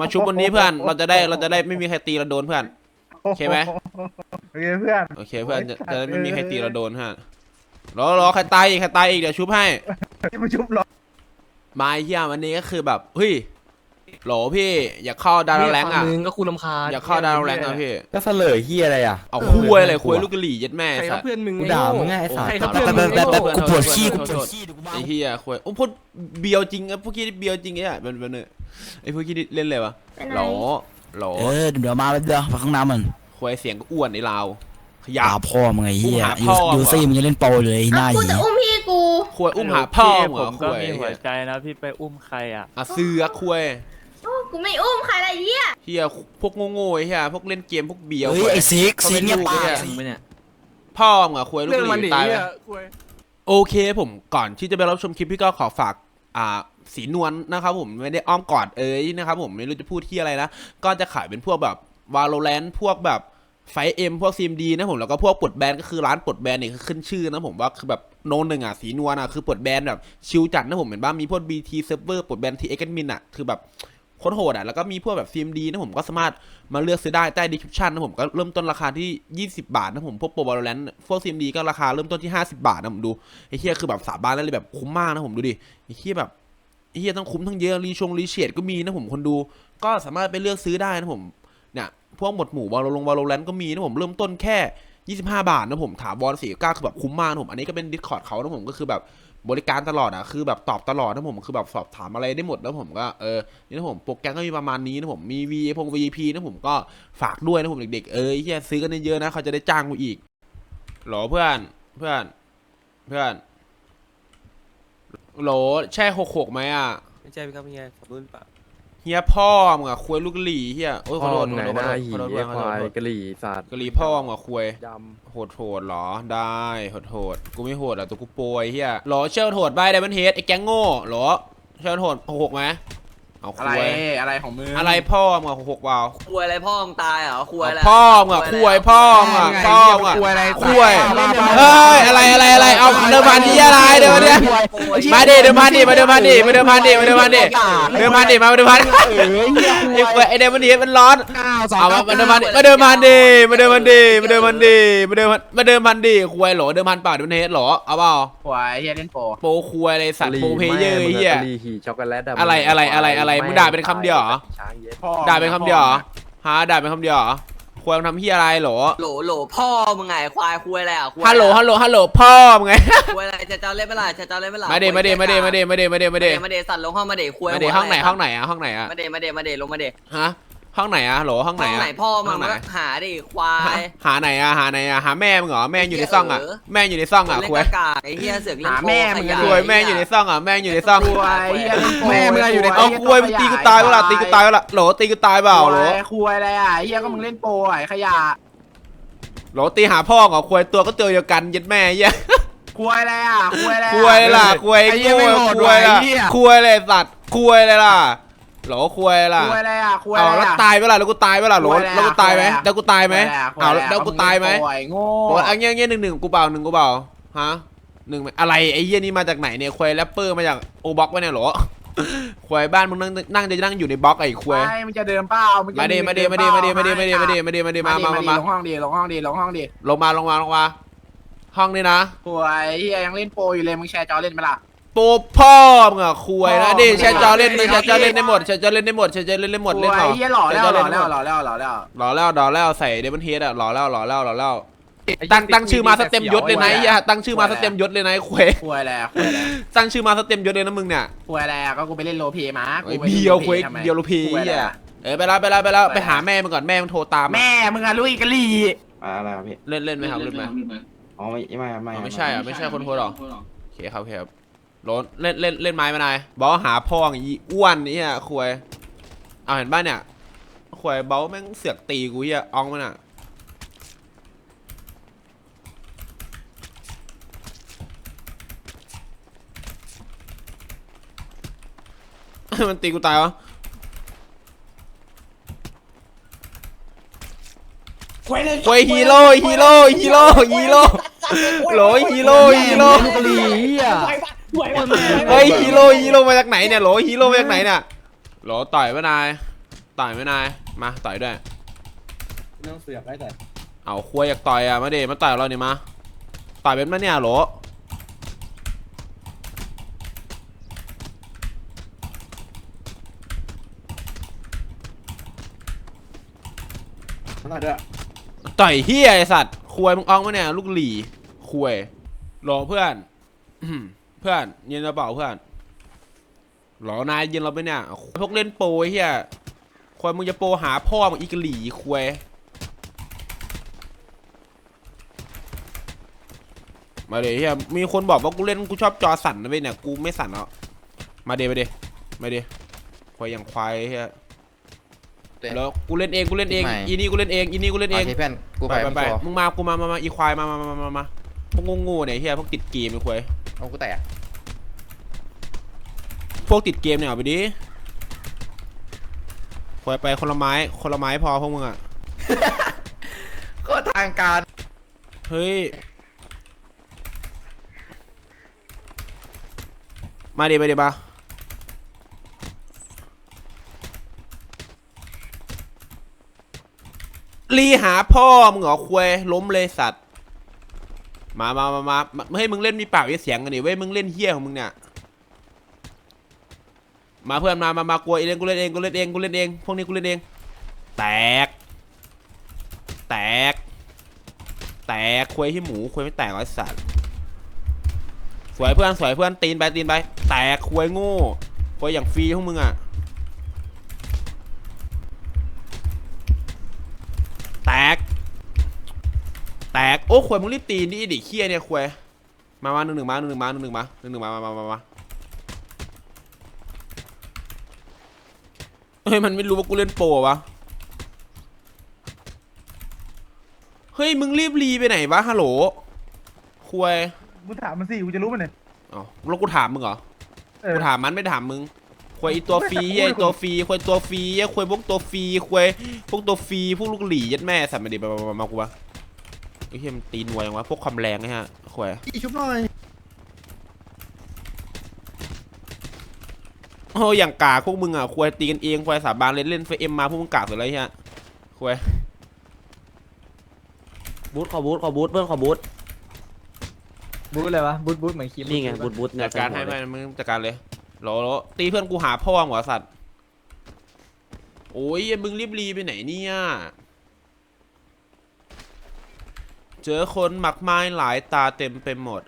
มาชุบบนนี้เพื่อนเราจะได้เราจะได้ไม่มีใครตีเราโดนเพื่อน โอเคไหม โอเคเพื่อนโอเคเพื่อนจะจะได้ไม่มีใครตีเราโดนฮะรอรอใครตายอีกใครตายอีกเดี๋ยวชุบให้ ที่มาชุบหรอมาไอ้เฮียวันนี้ก็คือแบบเฮ้ยโหลพี่อยากเข้าดาวแรงอะ มึงก็คุณลำคาญอยากเข้าดาวแรงอะพี่ ก็เสลยเฮียอะไรอะเอาคุยอะไรคุยลูกกะหรี่ยัดแม่ใครสัเขาตว์ เพื่อนมึงกูด่ามึงไงไอ้สัตใครว์เขาแบเพื่อนบมึงแบบแบบโอ้โหกูปวดขี้โทกูษปโทวษดขี้เดี๋ยวกูมาไอ้เฮียคุยโอ้พูดเบียวจริงอะพวกกี้เบียวจริงไอ้อะเป็นเป็น ไอ้พวกกี้เล่นเลยวะเป็นไรโหลโหลเออเดี๋ยวมาแป๊บเดียวไปข้างน้ำมันคุยเสียงก็อ้วนไอ้ลาวขยะ ด่าพ่อมึงไอ้เฮียกูหายูพ่อยูว่ะซี่มึงจะเล่นโปรเลยไอ้หน้าอ้าวกูหีจะอุ้มพี่กูคุยอุ้มหาพ่อมึงผเหรอมคุก็ยมีหัวใจนะพี่ไปอุ้มใครอะ อะเสือคุยโอ้กูไม่อุ้มใครละเหี้ยเฮียพวกโง่ๆไอ้เฮียพวกเล่นเกมพวกเบียวเฮ้ยคุยไอ้ซิกเขาซิเป็กนเงียบลูกปากเนี่ยซิกพ่อมึงอะคุยลูกเรื่องกะหมันหนีรี่ตายไหมอะคุยโอเคผมก่อนที่จะไปรับชมคลิปพี่ก็ขอฝากอ่า สีนวลนะครับผมไม่ได้อ้อมกอดเอ้ยนะครับผมไม่รู้จะพูดที่อะไรนะ ก็จะขายเป็นพวกแบบ Valorant พวกแบบไฟเอ็มพวก CMD นะผมแล้วก็พวกปลดแบนก็คือร้านปลดแบนเนี่ยคือขึ้นชื่อนะผมว่าคือแบบโนนหนึ่งอะสีนวลอะคือปลดแบนแบบชิลจัดนะผมเห็นว่างมีพวก BT Server ปลดแบนทีเอ็กซ์มินอะคือแบบโคตรโหดอะแล้วก็มีพวกแบบ CMD นะผมก็สามารถมาเลือกซื้อได้ใต้ description นะผมก็เริ่มต้นราคาที่ 20 บาทนะผมพวกโปร Valorant พวก CMD ก็ราคาเริ่มต้นที่ 50 บาทนะผมดูไอ้เฮียคือแบบสาบานได้เลยแบบคุ้มมากนะผมดูดิไอ้เฮียแบบ เฮียต้องคุ้มทั้งเยอะรีชงรีเชียดก็มีนะผมคนดู ก็สามารถไปเลือกซื้อได้นะผมเนี่ยพวกหมดหมู่วอลลงวอลเลนก็มีนะผมเริ่มต้นแค่ 25 บาทนะผมถามวอลสี่ก้าคือแบบคุ้มมากนะผมอันนี้ก็เป็นดิสคอร์ดเขานะผมก็คือแบบบริการตลอดอะคือแบบตอบตลอดนะผมคือแบบสอบถามอะไรได้หมดนะผมก็เออนี่นะผมโปรแกรมก็มีประมาณนี้นะผมมี V พง VP นะผมก็ฝากด้วยนะผมเด็กๆเออเฮียซื้อกันเยอะๆนะเขาจะได้จ้างกูอีกหรอเพื่อนเพื่อนเพื่อน โหลใช่หกหกไหมอะไม่ใช่พี่ครับพี่ไงขอโทษเปล่าเฮียพ่อมึงอะควยลูกกะหลี่เฮียโอ้ยขอโทษไหนขอโทษหน้าหีขอโทษเรียกขอคโทษวายขอโทษกะหรี่สัตว์กะหลี่พ่อมึงอะควย ยโหดโหดเหรอ ได้โหดโหดกูไม่โหดอะตัวกูโปรยเฮียหรอเชิญโหดไปไดมันเฮดไอ้แก๊งโง่หรอเชิญโหดหกไหม เอาคอะไรวยอะไรของมึงอะไรพ่อมึงอะหกเปล่าคุยอะไรพ่อมึงตายเหรอคุยอะไรพ่อมึงอะควยพ่อมึงอะพ่อมึงอะคุยอะไรควยเอ้ยอะไรอะไรอะไรเอาเดิมพันที่อะไรเดิมพันเนี่ยมาดิเดิมพันดิมาเดิมพันดิมาเดิมพันดิมาเดิมพันดิเดิมพันดิมาเดิมพันไอ้ควยไอ้เดิมพันดิมันร้อนเอามามาเดิมพันดิมาเดิมพันดิมาเดิมพันดิมาเดิมพันดิมาเดิมพันมาเดิมพันดิควยเหรอเดิมพันเปล่าเดิมพันเฮดเหรอเอาเปล่าควายเฮียเล่นโปรโปรควยอะไรสัตว์โปรเพเยอร์แม่มึงเฮียกะหรี่หี่ช็อกโกแลตอะไรอะไรอะไรอะไรมึงด่าเป็นคำเดียวเหรอช้างเย็ดพ่อด่าเป็นคำเดียวเหรอฮะด่าเป็นคำเดียวเหรอควยมึงทำเฮียอะไรเหรอโหลโหลพ่อมึงไงควายคุยอะไรอะคุยฮัลโหลฮัลโหลฮัลโหลพ่อมึงไงคุยอะไรจะเจ้าเล่นเมื่อไหร่จะเจ้าเล่นเมื่อไหร่มาเดมาเดมาเดมาเดมาเดมาเดมามาเดเดมาเดสัตว์ลงห้องมาเดคุยมาเดห้องไหนห้องไหนอะห้องไหนอะมาเดมาเดมาเดลงมาเดฮะ ห้องไหนอะโหลห้องไหนห้องอะไหนพ่อมึห้องงไหน ก็หาดิควายหาไหนอะหาไหนอะหาแม่มึงเหรอแม่อยู่ในซ่องอะแม่อยู่ในซ่องอะเล่นควยกากาไอ้เหี้ยเสือกเล่นหาโปแม่มึงขอะยะควยแม่อยู่ในซ่องอะแม่อยู่ในซ่องควายเฮียเล่นโปรแม่มึงอะอยู่ในเอาควยมึงตีกูตายเปล่าตีกูตายเปล่าโหลตีกูตายเปล่าโหลควายอะไรอะเฮียก็มึงเล่นโปรไอ้ขยะโหลตีหาพ่อเหรอควยตัวก็ตัวเดียวกันยัดแม่เหี้ย ควายอะไรอะควายอะไรควยล่ะควยไอ้เหี้ยโง่ไม่โหดควยล่ะว่ะไอ้เหี้ยควยเลยสัตว์ควยเลยล่ะโหลควยล่ะควายอะไรอะควายเอาอะไรแล้วอะ ตายเปล่าแล้วกูตายเปล่าโหลควยอะไรอะแล้วกูตายไหมควยอะไรอะ แล้วกูตายไหมควเอายะแล้วกูตายไหมควายโง่โอ้ยอันเงี้ยเงี้ยหนึ่งหนึ่งกูเปล่าหนึ่งกูเปล่าฮะหนึ่งไหมอะไรไอ้เหี้ยนี่มาจากไหนเนี่ยควยแรปเปอร์มาจากโอบ็อกวะเนี่ยโหลควยบ้านมึงนั่งนั่งจะนั่งอยู่ในบล็อกไอ้ควยไม่มึงจะเดินเปล่ามึงจะมาเดมาเดมาเดมาเดมาเดมาเดมาเดมาเดมาเดมามามามาลงห้องดีลงห้องดีลงห้องดีลงมาลงมาลงมาห้องนี่นะควายเฮียยังเล่นโปรอยู่เลยมึงแชร์จอเล่นไหมล่ะ โปรพ่อมึงอะควยนะพ่อดิมึงแชร์จอเล่นไม่แชได้ร์จอเล่นได้หมดแชร์จอเล่นได้หมดแชร์จอเล่นได้หมดเล่นควาต่ยอเฮียหล่อแล้วแชร์จหล่อเนแล้ได้วหมดหล่อแล้วหล่อแล้วหล่อแล้วหล่อแล้วใส่เดมอนเฮดอะหล่อแล้วหล่อแล้วหล่อแล้วตั้งตั้งชื่อมาสเต็มยศเลยนะไอ้เหี้ยตั้งชื่อมาสเต็มยศเลยนะไอ้ควยควายอะไรอะควายอะไรอะตั้งชื่อมาสเต็มยศเลยนะมึงเนี่ยควายอะไรอะก็กูไปเล่นโรลเพลย์มาไอ้กูไปล่นเบียวโรลควยทำไมเบียวลูพีควายอะไรเหี้ยอะเออไปแล้วไปแล้วไปแล้วไปหาแม่มันก่อนแม่มันโทรตามอะแม่มึงอะลุยกะลี่อะไรครับพี่เล่นเล่นไหมครับเล่นไหมอ๋อไม่ไม่ครับไม่อ๋อครับไม่ใช่อะไม่ใช่คนโพสหรอโอเคครับโอเคครับ โหลเล่นเล่นเล่นไม้มานายบอสหาพ่ออย่างอีอ้วนนี่อะควยเอาเห็นบ้านเนี่ยควยเบาแม่งเสือกตีกูเหี้ยอองมันอะมันตีกูตายวะควยฮีโร่ฮีโร่ฮีโร่ฮีโร่โหลฮีโร่ฮีโร่ ลูกกะหรี่เฮียเฮ้ยฮีโร่ฮีโร่มาจากไหนเนี่ยโหลฮีโร่มาจากไหนเนี่ยโหลต่อยไหมนายต่อยไหมนายมาต่อยด้วยเรื่องเสือกได้แต่เอาควยอยากต่อยอะมาเดมาต่อยเราเนี่ยมาต่อยเป็นไหมเนี่ยโหลมาด้วยต่อยเฮียไอสัตว์ควยมึงอองมาเนี่ยลูกหลี่ควยโหลเพื่อนอื้อหือ เพื่อนเย็นเราเปล่าเพื่อนโหลนายเย็นเราไปเนี่ยพวกเล่นโปรไอ้เฮียควยมึงจะโปรหาพ่อมึงอีกหลี่ควยมาเดี๋ยวเฮียมีคนบอกว่ากูเล่นกูชอบจอสั่นนะเว้ยเนี่ยกูไม่สั่นแล้วมาเดี๋ยวมาเดี๋ยวมาเดี๋ยวควายอย่างควายเฮียแล้วกูเล่นเองกูเล่นเองอีนี่กูเล่นเองอีนี่กูเล่นเองโอเคเพื่อนกูไปไปไปมึงไปโชว์มึงมากูมามามาอีควายมามามามามา พวกโง่ๆเนี่ยเฮียพวกติดเกมไอ้ควายเอากูแตกพวกติดเกมเนี่ยเอาไปดิควายไปคนละไม้คนละไม้พอพวกมึงอะ ก็ทางการ เฮ้ย มาดิมาดิมารีหาพ่อมึงเหรอควยล้มเลยสัตว์ มามามามามาให้มึงเล่นมีปากมีเสียงกันดิเว้ยมึงเล่นเฮี้ยของมึงเนี่ยมาเพื่อนมามามากลัวเองกูเล่นเองกูเล่นเองกูเล่นเองพวกนี้กูเล่นเอง แตก แตก แตกควยที่หมูควยไม่แตกหรอไอ้สัตว์สวยเพื่อนสวยเพื่อนตีนไปตีนไป แตกควยโง่ควยอย่างฟรีพวกมึงอะแตก แตกโอ้ควยมึงรีบตีนดิดิเคี้ยเนี่ยควยมามาหนึ่งหนึ่งมาหนึ่งหนึ่งมาหนึ่งหนึ่งมาหนึ่งหนึ่งมามามามามาเฮ้ยมันไม่รู้ว่ากูเล่นโปรวะเฮ้ยมึงรีบรีไปไหนวะฮัลโหลควยกูถามมันสิกูจะรู้มันเนี่ยอ๋อแล้วกูถามมึงเหรอเออกูถามมันไม่ถามมึงควยไอ้ตัวฟรีไม่ไอ้ถามกูตัวฟรีควยตัวฟรีไอ้ควยพวกตัวฟรีควยพวกตัวฟรีพวกลูกหลียัดแม่สัตว์มาดิมามามามากูวะ ไอ้เหี้ยมันตีนวยยังวะพวกความแรงไอ้ฮะควยอีชุบหน่อยโอ้อย่างกากพวกมึงอะควยตีกันเองควยสาบานเล่นเล่นเฟเอ็มมาพวกมึงกากสุดเลยไอ้เฮียควยบูทขอบูทขอบูทเพื่อนขอบูทบูทอะไรวะบูทบูทเหมือนคิดนี่ไงบูทบูทจัดการให้ไปมึงจัดการเลยโหลโหลตีเพื่อนกูหาพ่อหัวสัตว์โอ้ยมึงรีบรีไปไหนเนี่ย เจอคนหมักไม้หลายตาเต็มไปหมด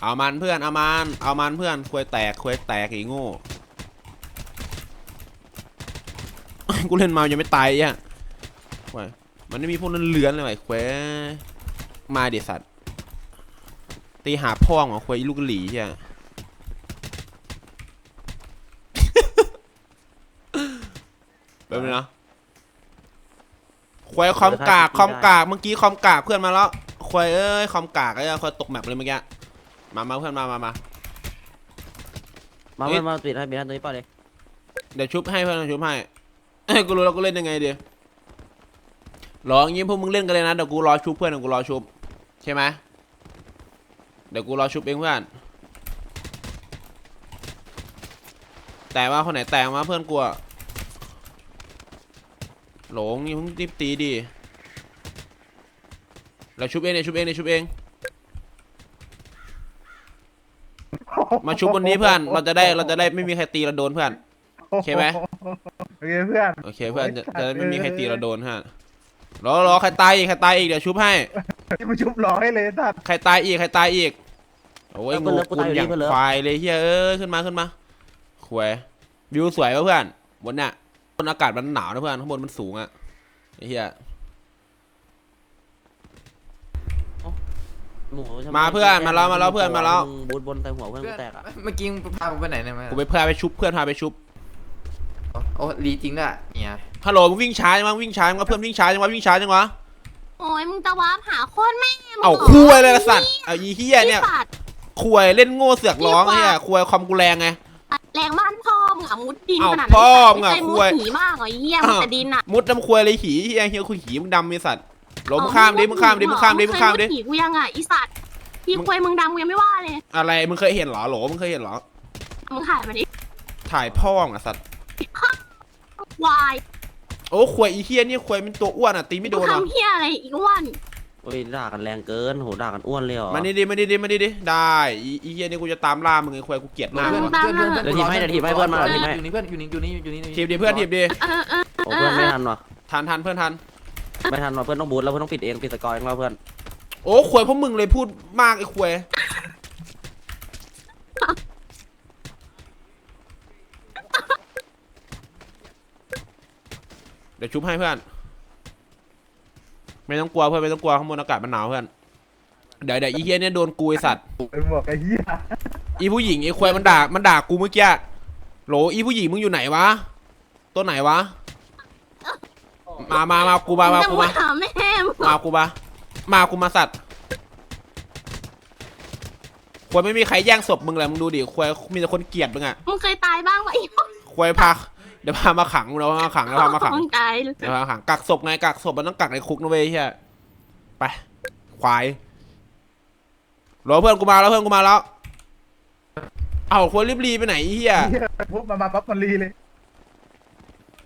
เอามันเพื่อน เอามัน เอามันเพื่อนควยแตกควยแตกอ้โง่กูเล่นมายังไม่ตายอะวยมันไม่มีพวกนั้นเลือนเลยไอ้ควยมาเดี๋ยวสัตว์ตีหาพ่อของควยลูกหลีใช่แป๊บนึงนะ ควายคอมกากคอมกากเมื่อกี้คอมกากเพื่อนมาแล้วควายเอ้ยคอมกากไอ้เหี้ยควายตกแมปเลยเมื่อกี้มามาเพื่อนมามามามาเอ๊ะมามาปิดให้ปิดให้ตัวนี้เปล่าเลยเดี๋ยวชุบให้เพื่อนชุบให้เอ้ยกูรู้แล้วกูเล่นยังไงดีรออย่างงี้พวกมึงเล่นกันเลยนะเดี๋ยวกูรอชุบเพื่อนเดี๋ยวกูรอชุบใช่ไหมเดี๋ยวกูรอชุบเองเพื่อนแต่ว่าคนไหนแต่งมาเพื่อนกูอะ หลงนี่เพิ่งรีบตีดิเราชุบเองเนี่ยชุบเองเนี่ยชุบเอง มาชุบบนนี้เพื่อนเราจะได้เราจะได้ไม่มีใครตีเราโดนเพื่อนโอเคไหมโอเคเพื่อนโอเคเพื่อนจะโอ้ยจะได้ไม่มีใครเออตีเราโดนฮะรอรอใครตายอีกใครตายอีกเดี๋ยวชุบให้ที่มาชุบร้อยเลยสัตว์ใครตายอีกใครตายอีกโอ้ยงูกุนอย่างควายเลยเฮียเอ้ยขึ้นมาขึ้นมาขวยวิวสวยป่ะเพื่อนบนเนี่ย บนอากาศมันหนาวนะเพื่อนข้างบนมันสูงอะไอ้เฮียหมูใช่ไหมาเพื่อนมาแล้วมาแล้วเพื่อนมาแล้ว งบูทบนใส่หัวเพื่อนกูแตกอะเมื่อกี้มึงพากูไปไหนเนี่ยมากูไปเพื่อไปชุบเพื่อนพาไปชุบโอ้รีจริงด้วยเนี่ยฮัลโหลมึงวิ่งช้าจังวะวิ่งช้าจังวะเพื่อนวิ่งช้าจังวะวิ่งช้าจังวะโอ้ยมึงจะวาร์ปหาโคตรแม่มึงเอาหรคุยเลยละสัตว์เอาอีเฮียเนี่ยพี่สัตว์คุยเล่นโง่เสือกร้องไอ้เฮียคุยคอมกูแรงไง แรงบ้านพ่อมึงอะมุดดินเอ้าขนาดนั้นพ่อมึงอะไใช่มุคุดยหีมากเหรอไอ้เหี้ยมึงแต่ดินอะมุดน้ำคุยเลยหีเฮียเฮียคุยหีมึงดำไอ้สัตว์หลงมึงข้ามดิมึงข้ามดิมึงข้ามดิมึงข้ามดิ เคยดหีกูยังอะไอีสัตว์พี่ควยมึงดำกูยังไม่ว่าเลยอะไรมึงเคยเห็นเหรอโหลมึงเคยเห็นเหรอ มึงถ่ายมาดิถ่ายพ่อมึงอะสัตว์วายโอ้ควยอีเฮียนี่ควยเป็นตัวอ้วนอะตีไม่โดมึงนอะทำเฮียอะไรอีกวัน โอ้ยด่ากันแรงเกินโหด่ากันอ้วนเลยเหรอมานี่ดิมานี่ดิมานี่ดิได้อีอีเฮียนี่กูจะตามล่ามึงไอ้ควยกูเกลียดหน้าเพื่อนมึงเพื่อนเพื่อนเพื่อนเดี๋ยวทีมให้เดี๋ยวทีมให้เพื่อนมาเดี๋ยวทีมให้อยู่นี่เพื่อนอยู่นี่อยู่นี่อยู่นี่ทีบดิเพื่อนทีบดิเออเออโอ้เพื่อนไม่ทันว่ะทันทันเพื่อนทันไม่ทันว่ะเพื่อนต้องบูทแล้วเพื่อนต้องปิดเองปิดสกอร์เองแล้วเพื่อนโอ้ควยพวกมึงเลยพูดมากไอ้ควยเดี๋ยวชุบให้เพื่อน ไม่ต้องกลัวเพื่อนไม่ต้องกลัวข้างบนอากาศมันหนาวเพื่อนเดี๋ยวเดี๋ยวอีเฮียเนี่ยโดนกูไอสัตว์ไปบอกไอ้เหี้ยอีผู้หญิงไอ้ควายมันด่ามันด่ากูเมื่อกี้โหลอีผู้หญิงมึงอยู่ไหนวะตัวไหนวะ มามามากูมามาจะกูมามาหาแม่มึงมากูมามากูมาสัตว์ควายไม่มีใครแย่งศพมึงเลยมึงดูดิควายมีแต่คนเกลียดมึงอะมึงเคยตายบ้างไหมควายพา เดี๋ยวพามาขังเดี๋ยวพามาขังเดี๋ยวพามาขังมึงตายเดี๋ยวพามาขังกักศพไงกักศพมันต้องกักในคุกนะเว้ยเฮียไปควายรอเพื่อนกูมาแล้วเพื่อนกูมาแล้ว เอาควายรีบรีไปไหนไอ้เฮียเหี้ยปุ๊บมามาปั๊บมันรีเลย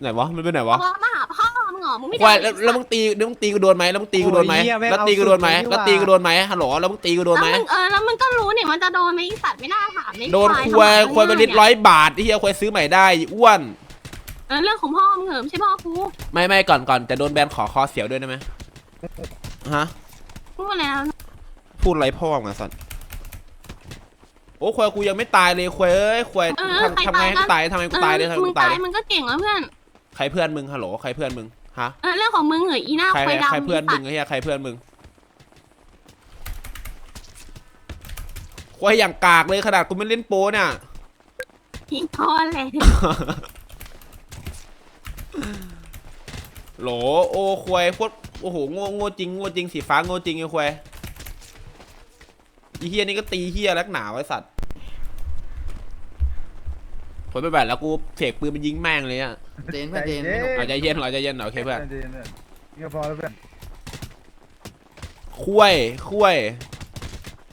ไหนวะมันเป็นไหนวะว่ามาหาพ่อมึงเหรอมึงไม่ควายได้แล้วแล้วมึงตีแล้วมึงตีกูโดนไหมแล้วมึงตีกูโดนไหมแล้วตีกูโดนไหมแล้วตีกูโดนไหมฮัลโหลแล้วมึงตีกูโดนไหม แล้วมึงเออแล้วมึงก็รู้นี่มันจะโดนไหมไอ้สัตว์ไม่น่าถามเลยโดนควายควายไปลิตรร้อยบาทไอ้เฮียควายซื้อใหม่ได้อีอ้วน เออเรื่องของพ่อมึงเหรอไม่ใช่พ่อกูไม่ไม่ก่อนก่อนแต่โดนแบนขอคอเสียวด้วยได้ไหมฮะ พูดแล้วพูดไรพ่อมาสัตว์โอ้ควายกูยังไม่ตายเลยควายเอ้ยควายเออทำทำไงให้กูตายทำไงให้กูตายเลยทำไงมึให้งกูตาตายยเลยมึงก็เก่งแล้วเพื่อนใครเพื่อนมึงฮัลโหลใครเพื่อนมึงฮะเออเรื่องของมึงเหรออีหน้าใครควายดำใครเพื่อนมึงไสัตว์ไอ้เฮียใครเพื่อนมึงควายอย่างกากเลยขนาดกูไม่เล่นโป้เนี่ย อีพ่อแหละ โหลโอ้ควายพวกโอ้โหโง่โง่จริงโง่จริงสีฟ้าโง่จริงไอ้ควายอีเฮียนี่ก็ตีเฮียลักหนาไว้สัตว์ผลไปแบบแล้วกูเสกปืนมันยิงแม่งเลยอะเจนเพื่อนเจนไม่หนุกเอาใจเย็นเอาใจเย็นโอเคเพื่อนใจเย็นๆนี่ก็พอแล้วเพื่อนคุยคุย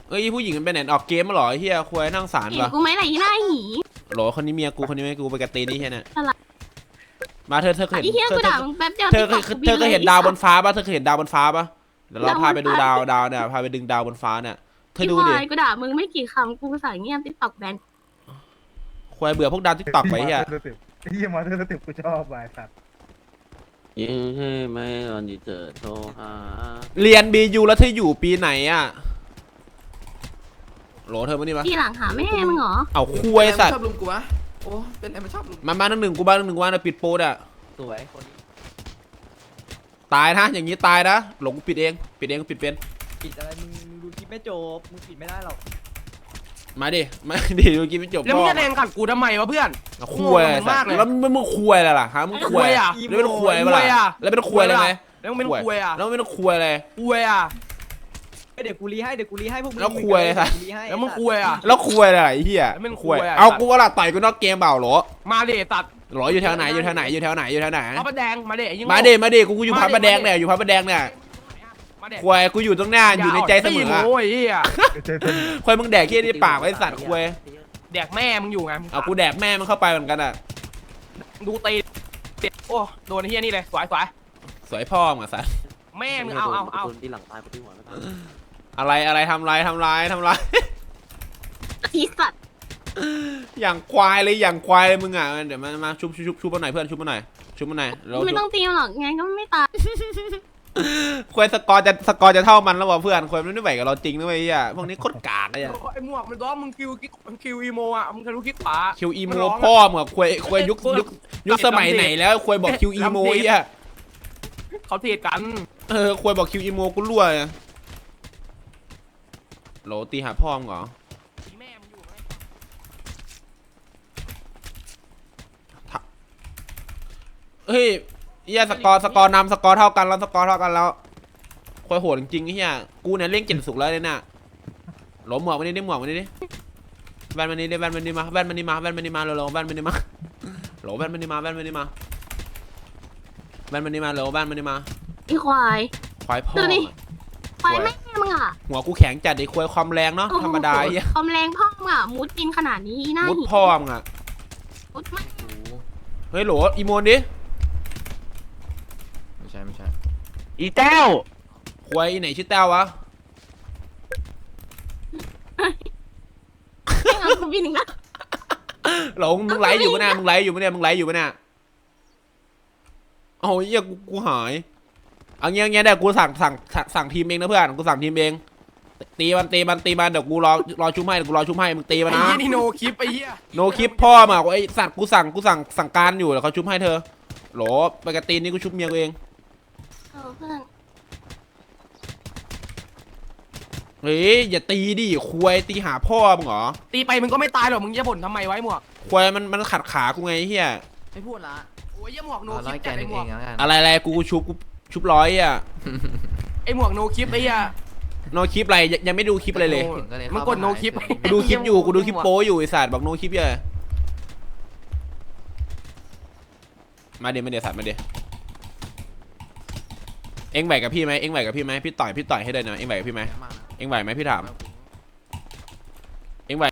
เอ้ยอีผู้หญิงมันไปไหนออกเกมมาเหรอไอ้เฮียควายนั่งสารเห็นปะกูไหมล่ะอีหน้าหีโหลคนนี้เมียกูคนนี้เมียกูไปกระตีนี่เฮียเนี่ยอะไร มาเธอเธอเคยอีเหี้เห็ยนเธอกูด่ามึงแป๊บเดียวเธอ TikTok เคยกูเธอเคยเห็นบิลดาวบนไอ้สัตฟ้าปะเธอเคยเห็นดาวบนฟ้าปะเดี๋ยวเราดาวบนพาไปดูฟ้าดาวดาวเนี่ยพาไปดึงดาวบนฟ้าเนี่ยเธออีดูควดิายกูด่ามึงไม่กี่คำกูภาษาเงียบติ๊กตอกแบนควายเบื่อพวกดาวทิกตอกไปเฮียมาเธอสเต็ปไอ้เหี้ยมาเธอสเต็ปกูชอบว่ะไอ้สัตว์ยิ่งให้ไม่ตอนที่เจอโทรหาเรียนบียูแล้วเธออยู่ปีไหนอะโหลเธอมานี่มาทีหลังหาแม่มึงเหรอเอาคุยสัตว์ชอบลุงกูวะโอ้เป็นอะไรมันชอบลุงมาบ้านหนึ่งกูบ้านหนึ่งกูบ้านนะปิดโปรดอะสวยคนนี้ตายนะอย่างนี้ตายนะ หลงกูปิดเอง ปิดเองกูปิดเป็น ปิดอะไรมึงมึงดูคลิปไม่จบมึงปิดไม่ได้หรอกมาดิ มาดิดูกินไม่จบแล้วมึงจะแรงกัดกูทำไมวะเพื่อนเอาคุยโง่มึงมากเลยแล้วมึงมึงคุยอะไรล่ะฮะมึงคุยคุยอะแล้วเป็นคุยปะคุยอะล่ะแล้วเป็นคุยอะไรไหมแล้วมึงเป็นคุยอะแล้วไม่ต้องคุยอะไรคุยอะ เดี๋ยวกูรีให้เดี๋ยวกูรีให้พวกมึงแล้วคุยอะไรแล้วมึงคุยอะ แล้วคุยอะไรไอ้เหี้ยแล้วมันคุยอะเอากูว่าล่ะต่อยกูนอกเกมเปล่าเหรอมาเดตัดเหรออยู่แถวไหนอยู่แถวไหนอยู่แถวไหนอยู่แถวไหนพระประแดงมาเดยิงมาดิมาดิกูกูอยู่พระประแดงเนี่ยอยู่พระประแดงเนี่ยมาเดควายกูอยู่ตรงหน้าอยู่ในใจเสมออะโอ้ยเฮียเจอเธอควายมึงแดกเขี้ยที่ปากไว้สัตว์ควายแดกแม่มึงอยู่ไงเอากูแดกแม่มันเข้าไปเหมือนกันอะดูตีโอ้โดนเฮียนี่เลยสวยสวยสวยพ่อมึงอะสัตว์แม่มึงเอาเอาเอาคนที่หลังตายคนที่หัวไม่ตาย อะไรอะไรทำไรทำไรทำไรอีสัตว์อย่างควายเลยอย่างควายเลยมึงอะเดี๋ยวมามาชุบชุบชุบชุบมาหน่อยเพื่อนชุบมาหน่อยชุบมาหน่อยเราไม่ต้องตีมันหรอกไงก็ไม่ตายควายสกอร์จะสกอร์จะเท่ามันแล้วว่ะเพื่อนควายมันไม่ไหวกับเราจริงนะเว้ยไอ้เหี้ยพวกนี้โคตรกากเลยอะไอ้หมวกมันร้องมึงคิวคิคิวอีโมอะมึงทะลุคิดขวาคิวอีโมมันร้องอะพ่อมึงอะควายควายยุคยุคยุคสมัยไหนแล้วควายบอกคิวอีโมไอ้เหี้ยเขาเทียดกันเออควายบอกคิวอีโมกูรั่วเลย โหลตีหาพ่อมึงเหรอแม่มึงอยู่ไหมเฮ้ยเหี้ยสกอร์สกอร์นำสกอร์เท่ากันแล้วสกอร์เท่ากันแล้วควายโหดจริงๆไอ้เหี้ยกูเนี่ยเล่นเก่งสุดแล้วเนี่ยน่ะโหลหมวกมานี่ดิหมวกมานี่ดิแว่นมานี่ดิแว่นมานี่มาแว่นมานี่มาแว่นมานี่มาเร็วๆแว่นมานี่มาโหลแว่นมานี่มาแว่นมานี่มาแว่นมานี่มาเร็วแว่นมานี่มา อีควายควายพ่อ ดูดิอะควายแม่ มึงอะหัวกูแข็งจัดไอ้ควายความแรงเนาะธรรมดาไอ้เหี้ยความแรงพ่อมึงงอะมุดกินขนาดนี้หน้ามุดหินพ่อมึงอะมุดมากเฮ้ยโหลอีโมนดิไม่ใช่ไม่ใช่ อีแต้วควายอีไหนชื่อแต้ววะไม่เอากูบินอีกนะหลงมึงไลฟ์อยู่ปะเนี่ยมึงไลฟ์อยู่ปะเนี่ยมึงไลฟ์อยู่ปะเนี่ยโอ้ยเหี้ยกูกูหาย เอาเงี้ยเอาเงี้ยเดี๋ยวกูสั่งสั่งสั่งสั่งทีมเองนะเพื่อนกูสั่งทีมเองตีมันตีมันตีมันเดี๋ยวกูรอรอชุบให้เดี๋ยวกูรอชุบให้มึงตีมันไอ้นะเหี้ยนี่โนคลิปไอ้เหี้ยโนคลิปพ่อมาไอ้สัตว์กูสั่งกูสั่งสั่งการอยู่เดี๋ยวเขาชุบให้เธอโหลไปกระตีนนี่กูชุบเมียกูเองเออเพื่อนเฮ้ยอย่าตีดิควายตีหาพ่อมึงเหรอตีไปมึงก็ไม่ตายหรอกมึงจะบ่นทำไมไว้หมวกควายมันมันขัดขากูไงไอ้เฮียไม่พูดละโอ้ยเหี้ยหมวกโนเอาคร้ลิอยปแกจัดนไอ้หมเอวกงแล้วกันอะไรอะไรกูกูชุบกู ชุบร้อยอะไอ้หมวกโนคลิปไอ้เหี้ยโนคลิปอะไรยังยังไม่ดูคลิปอะไรเลยถึงเลยมึงกด no clip กูดูคลิปอยู่กูดูคลิปโป้อยู่ไอสัตว์บอกโนคลิปเยอะมาเดี๋ยวมาเดี๋ยวสัตว์มาเดี๋ยวเอ็งไหวกับพี่ไหมเอ็งไหวกับพี่ไหมพี่ต่อยพี่ต่อยให้ได้นะเอ็งไหวกับพี่ไหมเอ็งไหวไหมพี่ถามเอ็งไหว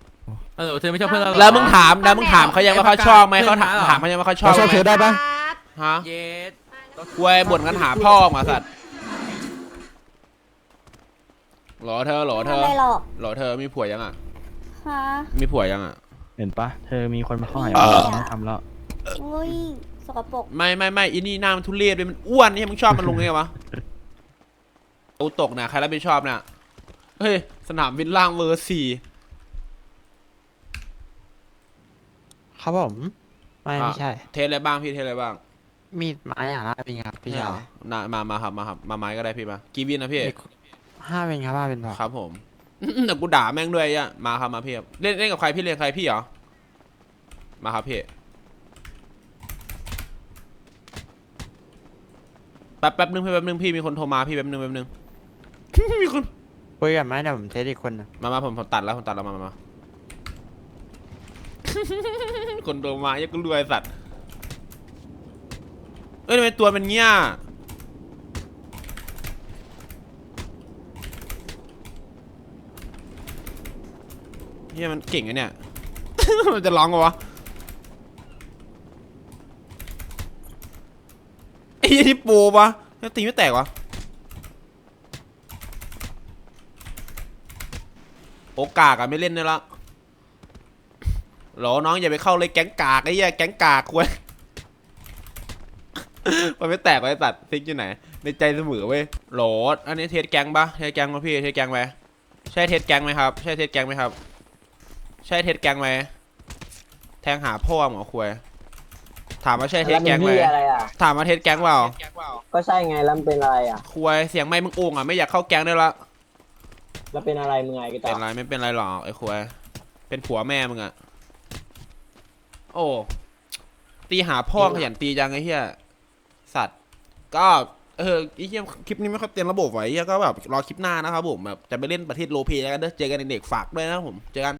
เออเธอไม่ชอบเพื่อนเราแล้วมึงถามแล้วมึงถามเขายังว่าเขาชอบไหมเขาถามถามเขายังว่าเขาชอบเขาชอบไหมเธอได้ปะฮะเย็ด ควยบ่นกันหาพ่อมาสัตว์หรอเธอหรอเธอไม่หรอกหรอเธอมีผัวยังอะ ฮะ มีผัวยังอะ เห็นปะเธอมีคนมาเข้าหาเออ ไม่ทำแล้ว อุ้ยสกปรกไม่ไม่ไม่อินี่หน้ามันทุเรศเลยมันอ้วนนี่มึงชอบมันลงไงวะโอ้ตกนะใครรับผิดชอบเนี่ยเฮ้ยสนามบินล่างเวอร์สี่ ครับผม ไม่ไม่ใช่ เทสอะไรบ้างพี่เทสอะไรบ้าง มีดไม้อย่างละเป็นครับพี่ชายน่ะมามาครับมาครับ มาไม้ก็ได้พี่มากี่วินนะพี่ ห้าเป็นครับห้าเป็นพอครับผมเดี๋ยวกูด่าแม่งด้วยอะมาครับมาพี่ครับเล่นเล่นกับใครพี่เล่นกับใครพี่เหรอ มาครับพี่ แป๊บแป๊บนึงพี่แป๊บนึงพี่มีคนโทรมาพี่แป๊บนึงแป๊บนึง มีคน คุยกันไหมเดี๋ยวผมเทสอีกคนนะมามาผมผมตัดแล้วผมตัดแล้วมามามาคนโทรมายังกูรวยสัตว์ เอ้ยทำไมตัวมันเงี้ยเฮียมันเก่งอะเนี่ย มันจะร้องวะไอ้เหี้ยที่โปรปะแล้วตีไม่แตกวะโอกากอะไม่เล่นได้ละหรอน้องอย่าไปเข้าเลยแก๊งกากไอ้เหี้ยแก๊งกากควย มันไม่แตกไว้ตัดฟิกอยู่ไหน ในใจเสมอเว้ยโหลด อันนี้เทสแก๊งปะเทสแก๊งปะพี่เทสแก๊งไหมใช่เทสแก๊งไหมครับ ใช่เทสแก๊งไหมครับ ใช่เทสแก๊งไหมแทงหาพ่อหมอควยถามว่าใช่เทสแก๊งไหมถามว่าเทสแก๊งเปล่า ก็ใช่ไงแล้วเป็นอะไรอะควยเสียงไม่มึงโอ่งอะไม่อยากเข้าแก๊งได้ละ แล้วเป็นอะไรมึงไงกันเป็นไรไม่เป็นไรหรอกไอ้ควยเป็นผัวแม่มึงอะโอ้ตีหาพ่อขยันตีจังไอ้เหี้ยสัตว์ ก็เออไอ้เหี้ยคลิปนี้ไม่ค่อยเตรียมระบบไว้ไอ้เหี้ยก็แบบรอคลิปหน้านะครับผมแบบจะไปเล่นประเทศโลเปแล้วกันเด้อเจอกันในเด็กฝากด้วยนะครับผมเจอกัน